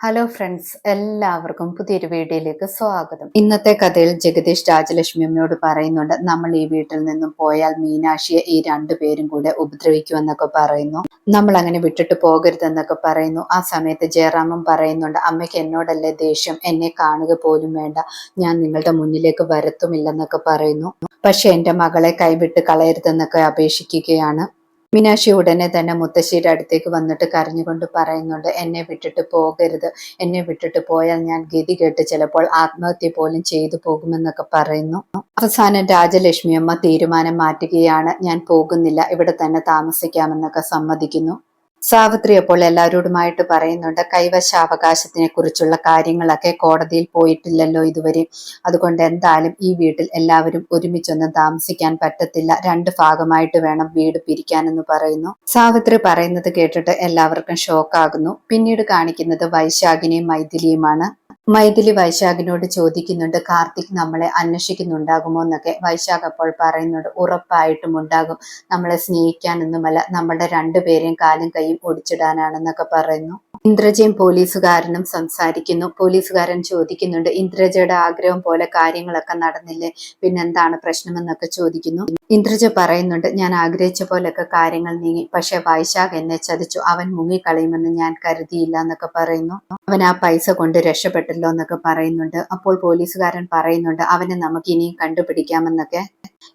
Hello friends എല്ലാവർക്കും പുതിയൊരു വീഡിയോയിലേക്ക് സ്വാഗതം. ഇന്നത്തെ കഥയിൽ ജഗദീഷ് രാജലക്ഷ്മി അമ്മയോട് പറയുന്നുണ്ട് നമ്മൾ ഈ വീട്ടിൽ നിന്നും പോയാൽ മീനാക്ഷിയെ ഈ രണ്ടുപേരും കൂടെ ഉപദ്രവിക്കുമെന്നൊക്കെ പറയുന്നു. നമ്മൾ അങ്ങനെ വിട്ടിട്ട് പോകരുതെന്നൊക്കെ പറയുന്നു. ആ സമയത്ത് ജയറാമൻ പറയുന്നുണ്ട് അമ്മയ്ക്ക് എന്നോടല്ലേ ദേഷ്യം? എന്നെ കാണുക പോലും വേണ്ട. ഞാൻ നിങ്ങളുടെ മുന്നിലേക്ക് വരത്തുമില്ലെന്നൊക്കെ പറയുന്നു. പക്ഷെ എന്റെ മകളെ കൈവിട്ട് കളയരുതെന്നൊക്കെ അപേക്ഷിക്കുകയാണ്. മീനാക്ഷി ഉടനെ തന്നെ മുത്തശ്ശിയുടെ അടുത്തേക്ക് വന്നിട്ട് കരഞ്ഞുകൊണ്ട് പറയുന്നുണ്ട് എന്നെ വിട്ടിട്ട് പോകരുത്. എന്നെ വിട്ടിട്ട് പോയാൽ ഞാൻ ഗതി കേട്ട് ചിലപ്പോൾ ആത്മഹത്യ പോലും ചെയ്തു പോകുമെന്നൊക്കെ പറയുന്നു. അവസാനം രാജലക്ഷ്മി അമ്മ തീരുമാനം മാറ്റുകയാണ് ഞാൻ പോകുന്നില്ല. ഇവിടെ തന്നെ താമസിക്കാമെന്നൊക്കെ സമ്മതിക്കുന്നു. സാവിത്രി അപ്പോൾ എല്ലാവരോടുമായിട്ട് പറയുന്നുണ്ട്. കൈവശാവകാശത്തിനെ കുറിച്ചുള്ള കാര്യങ്ങളൊക്കെ കോടതിയിൽ പോയിട്ടില്ലല്ലോ ഇതുവരെ. അതുകൊണ്ട് എന്തായാലും ഈ വീട്ടിൽ എല്ലാവരും ഒരുമിച്ചൊന്നും താമസിക്കാൻ പറ്റത്തില്ല. രണ്ട് ഭാഗമായിട്ട് വേണം വീട് പിരിക്കാൻ എന്ന് പറയുന്നു. സാവിത്രി പറയുന്നത് കേട്ടിട്ട് എല്ലാവർക്കും ഷോക്കാകുന്നു. പിന്നീട് കാണിക്കുന്നത് വൈശാഖിനെയും മൈഥിലിയുമാണ്. മൈഥിലി വൈശാഖിനോട് ചോദിക്കുന്നുണ്ട് കാർത്തിക് നമ്മളെ അന്വേഷിക്കുന്നുണ്ടാകുമോ എന്നൊക്കെ. വൈശാഖ് അപ്പോൾ പറയുന്നുണ്ട് ഉറപ്പായിട്ടും ഉണ്ടാകും. നമ്മളെ സ്നേഹിക്കാനൊന്നുമല്ല. നമ്മളുടെ രണ്ടുപേരെയും കാലും കൈയും ഒടിച്ചിടാനാണെന്നൊക്കെ പറയുന്നു. ഇന്ദ്രജയും പോലീസുകാരനും സംസാരിക്കുന്നു. പോലീസുകാരൻ ചോദിക്കുന്നുണ്ട് ഇന്ദ്രജയുടെ ആഗ്രഹം പോലെ കാര്യങ്ങളൊക്കെ നടന്നില്ലേ? പിന്നെന്താണ് പ്രശ്നമെന്നൊക്കെ ചോദിക്കുന്നു. ഇന്ദ്രജ പറയുന്നുണ്ട് ഞാൻ ആഗ്രഹിച്ച പോലെയൊക്കെ കാര്യങ്ങൾ നീങ്ങി. പക്ഷെ വൈശാഖ് എന്നെ ചതിച്ചു. അവൻ മുങ്ങിക്കളയുമെന്ന് ഞാൻ കരുതിയില്ല എന്നൊക്കെ പറയുന്നു. അവൻ ആ പൈസ കൊണ്ട് രക്ഷപ്പെട്ടല്ലോ എന്നൊക്കെ പറയുന്നുണ്ട്. അപ്പോൾ പോലീസുകാരൻ പറയുന്നുണ്ട് അവനെ നമുക്ക് ഇനിയും കണ്ടുപിടിക്കാമെന്നൊക്കെ.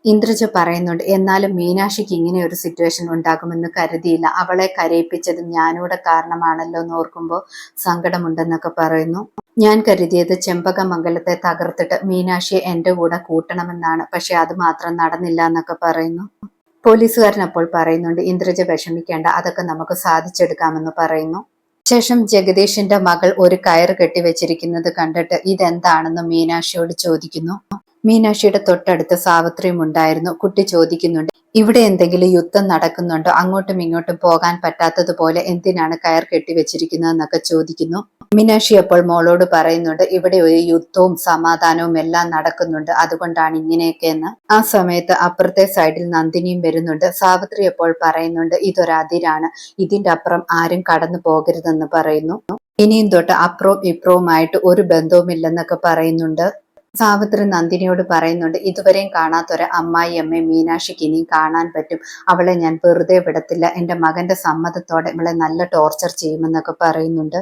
ഇന്ദ്രജ പറയുന്നുണ്ട് എന്നാലും മീനാക്ഷിക്ക് ഇങ്ങനെ ഒരു സിറ്റുവേഷൻ ഉണ്ടാകുമെന്ന് കരുതിയില്ല. അവളെ കരയിപ്പിച്ചത് ഞാനൂടെ കാരണമാണല്ലോ എന്ന് ഓർക്കുമ്പോൾ സങ്കടമുണ്ടെന്നൊക്കെ പറയുന്നു. ഞാൻ കരുതിയത് ചെമ്പകമംഗലത്തെ തകർത്തിട്ട് മീനാക്ഷിയെ എന്റെ കൂടെ കൂട്ടണമെന്നാണ്. പക്ഷെ അത് മാത്രം നടന്നില്ല എന്നൊക്കെ പറയുന്നു. പോലീസുകാരൻ അപ്പോൾ പറയുന്നുണ്ട് ഇന്ദ്രജ വിഷമിക്കേണ്ട അതൊക്കെ നമുക്ക് സാധിച്ചെടുക്കാമെന്ന് പറയുന്നു. ശേഷം ജഗദീഷിന്റെ മകൾ ഒരു കയർ കെട്ടിവെച്ചിരിക്കുന്നത് കണ്ടിട്ട് ഇതെന്താണെന്ന് മീനാക്ഷിയോട് ചോദിക്കുന്നു. മീനാക്ഷിയുടെ തൊട്ടടുത്ത് സാവിത്രിയും ഉണ്ടായിരുന്നു. കുട്ടി ചോദിക്കുന്നുണ്ട് ഇവിടെ എന്തെങ്കിലും യുദ്ധം നടക്കുന്നുണ്ടോ? അങ്ങോട്ടും ഇങ്ങോട്ടും പോകാൻ പറ്റാത്തതുപോലെ എന്തിനാണ് കയർ കെട്ടിവെച്ചിരിക്കുന്നതെന്നൊക്കെ ചോദിക്കുന്നു. മീനാക്ഷി അപ്പോൾ മോളോട് പറയുന്നുണ്ട് ഇവിടെ ഒരു യുദ്ധവും സമാധാനവും എല്ലാം നടക്കുന്നുണ്ട്. അതുകൊണ്ടാണ് ഇങ്ങനെയൊക്കെ എന്ന്. ആ സമയത്ത് അപ്പുറത്തെ സൈഡിൽ നന്ദിനിയും വരുന്നുണ്ട്. സാവിത്രി അപ്പോൾ പറയുന്നുണ്ട് ഇതൊരതിരാണ് ഇതിന്റെ അപ്പുറം ആരും കടന്നു പോകരുതെന്ന് പറയുന്നു. ഇനിയും തൊട്ട് അപ്പുറവും ഇപ്പുറവുമായിട്ട് ഒരു ബന്ധവുമില്ലെന്നൊക്കെ പറയുന്നുണ്ട്. സാവിത്രി നന്ദിനിയോട് പറയുന്നുണ്ട് ഇതുവരെയും കാണാത്തൊരു അമ്മായി അമ്മയെ മീനാക്ഷിക്ക് ഇനിയും കാണാൻ പറ്റും. അവളെ ഞാൻ വെറുതെ വിടത്തില്ല. എന്റെ മകന്റെ സമ്മതത്തോടെ ഇവളെ നല്ല ടോർച്ചർ ചെയ്യുമെന്നൊക്കെ പറയുന്നുണ്ട്.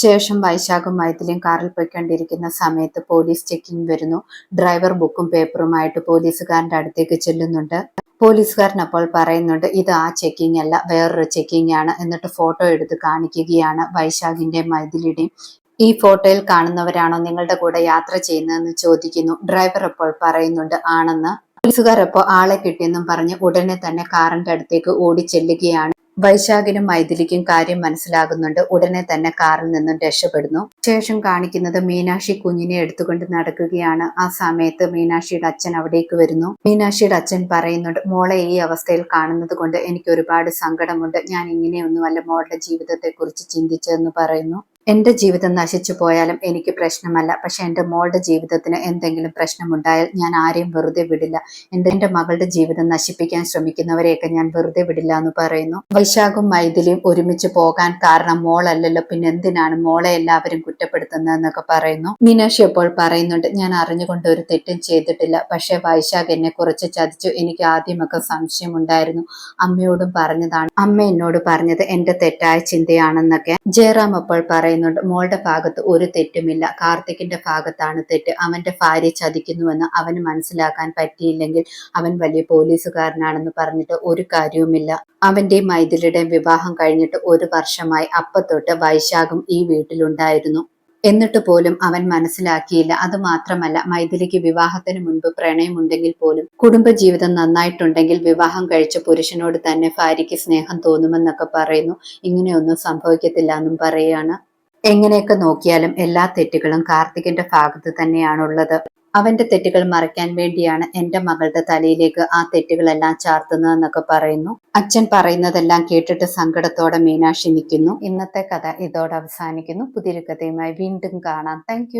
ശേഷം വൈശാഖും മൈഥിലിയും കാറിൽ പോയിക്കൊണ്ടിരിക്കുന്ന സമയത്ത് പോലീസ് ചെക്കിംഗ് വരുന്നു. ഡ്രൈവർ ബുക്കും പേപ്പറുമായിട്ട് പോലീസുകാരന്റെ അടുത്തേക്ക് ചെല്ലുന്നുണ്ട്. പോലീസുകാരൻ അപ്പോൾ പറയുന്നുണ്ട് ഇത് ആ ചെക്കിംഗ് അല്ല വേറൊരു ചെക്കിംഗ് ആണ് എന്നിട്ട് ഫോട്ടോ എടുത്ത് കാണിക്കുകയാണ് വൈശാഖിന്റെയും മൈഥിലിയുടെയും ഈ ഫോട്ടോയിൽ കാണുന്നവരാണോ നിങ്ങളുടെ കൂടെ യാത്ര ചെയ്യുന്നതെന്ന് ചോദിക്കുന്നു. ഡ്രൈവർ അപ്പോൾ പറയുന്നുണ്ട് ആണെന്ന്. പോലീസുകാർ അപ്പോൾ ആളെ കിട്ടിയെന്നും പറഞ്ഞ് ഉടനെ തന്നെ കാറിന്റെ അടുത്തേക്ക് ഓടി ചെല്ലുകയാണ്. വൈശാഖിനും മൈഥിലിക്കും കാര്യം മനസ്സിലാകുന്നുണ്ട്. ഉടനെ തന്നെ കാറിൽ നിന്നും രക്ഷപ്പെടുന്നു. ശേഷം കാണിക്കുന്നത് മീനാക്ഷി കുഞ്ഞിനെ എടുത്തുകൊണ്ട് നടക്കുകയാണ്. ആ സമയത്ത് മീനാക്ഷിയുടെ അച്ഛൻ അവിടേക്ക് വരുന്നു. മീനാക്ഷിയുടെ അച്ഛൻ പറയുന്നുണ്ട് മോളെ ഈ അവസ്ഥയിൽ കാണുന്നത് കൊണ്ട് എനിക്ക് ഒരുപാട് സങ്കടമുണ്ട്. ഞാൻ ഇങ്ങനെയൊന്നും അല്ല മോളുടെ ജീവിതത്തെ കുറിച്ച് ചിന്തിച്ചതെന്ന് പറയുന്നു. എന്റെ ജീവിതം നശിച്ചു പോയാലും എനിക്ക് പ്രശ്നമല്ല. പക്ഷെ എന്റെ മോളുടെ ജീവിതത്തിന് എന്തെങ്കിലും പ്രശ്നമുണ്ടായാൽ ഞാൻ ആരെയും വെറുതെ വിടില്ല. എന്റെ മകളുടെ ജീവിതം നശിപ്പിക്കാൻ ശ്രമിക്കുന്നവരെയൊക്കെ ഞാൻ വെറുതെ വിടില്ല എന്ന് പറയുന്നു. വൈശാഖും മൈഥിലിയും ഒരുമിച്ച് പോകാൻ കാരണം മോളല്ലല്ലോ. പിന്നെ എന്തിനാണ് മോളെ എല്ലാവരും കുറ്റപ്പെടുത്തുന്നതെന്നൊക്കെ പറയുന്നു. മീനാക്ഷി എപ്പോൾ പറയുന്നുണ്ട് ഞാൻ അറിഞ്ഞുകൊണ്ട് ഒരു തെറ്റും ചെയ്തിട്ടില്ല. പക്ഷെ വൈശാഖ് എന്നെ കുറച്ച് ചതിച്ചു. എനിക്ക് ആദ്യമൊക്കെ സംശയമുണ്ടായിരുന്നു. അമ്മയോടും പറഞ്ഞതാണ്. അമ്മ എന്നോട് പറഞ്ഞത് എന്റെ തെറ്റായ ചിന്തയാണെന്നൊക്കെ. ജയറാം അപ്പോൾ പറയുന്നു പറയുന്നുണ്ട് മോളുടെ ഭാഗത്ത് ഒരു തെറ്റുമില്ല. കാർത്തിക്കിന്റെ ഭാഗത്താണ് തെറ്റ്. അവന്റെ ഭാര്യ ചതിക്കുന്നുവെന്ന് അവന് മനസ്സിലാക്കാൻ പറ്റിയില്ലെങ്കിൽ അവൻ വലിയ പോലീസുകാരനാണെന്ന് പറഞ്ഞിട്ട് ഒരു കാര്യവുമില്ല. അവന്റെ മൈഥിലിയുടെ വിവാഹം കഴിഞ്ഞിട്ട് ഒരു വർഷമായി അപ്പത്തൊട്ട് വൈശാഖം ഈ വീട്ടിലുണ്ടായിരുന്നു. എന്നിട്ട് പോലും അവൻ മനസ്സിലാക്കിയില്ല. അത് മാത്രമല്ല മൈഥിലിക്ക് വിവാഹത്തിന് മുൻപ് പ്രണയമുണ്ടെങ്കിൽ പോലും കുടുംബജീവിതം നന്നായിട്ടുണ്ടെങ്കിൽ വിവാഹം കഴിച്ച പുരുഷനോട് തന്നെ ഭാര്യയ്ക്ക് സ്നേഹം തോന്നുമെന്നൊക്കെ പറയുന്നു. ഇങ്ങനെയൊന്നും സംഭവിക്കത്തില്ല എന്നും പറയുകയാണ്. എങ്ങനെയൊക്കെ നോക്കിയാലും എല്ലാ തെറ്റുകളും കാർത്തികിന്റെ ഭാഗത്ത് തന്നെയാണുള്ളത്. അവന്റെ തെറ്റുകൾ മറയ്ക്കാൻ വേണ്ടിയാണ് എന്റെ മകളുടെ തലയിലേക്ക് ആ തെറ്റുകളെല്ലാം ചാർത്തുന്നതെന്നൊക്കെ പറയുന്നു. അച്ഛൻ പറയുന്നതെല്ലാം കേട്ടിട്ട് സങ്കടത്തോടെ മീനാക്ഷി നിൽക്കുന്നു. ഇന്നത്തെ കഥ ഇതോടെ അവസാനിക്കുന്നു. പുതിയൊരു കഥയുമായി വീണ്ടും കാണാം. താങ്ക്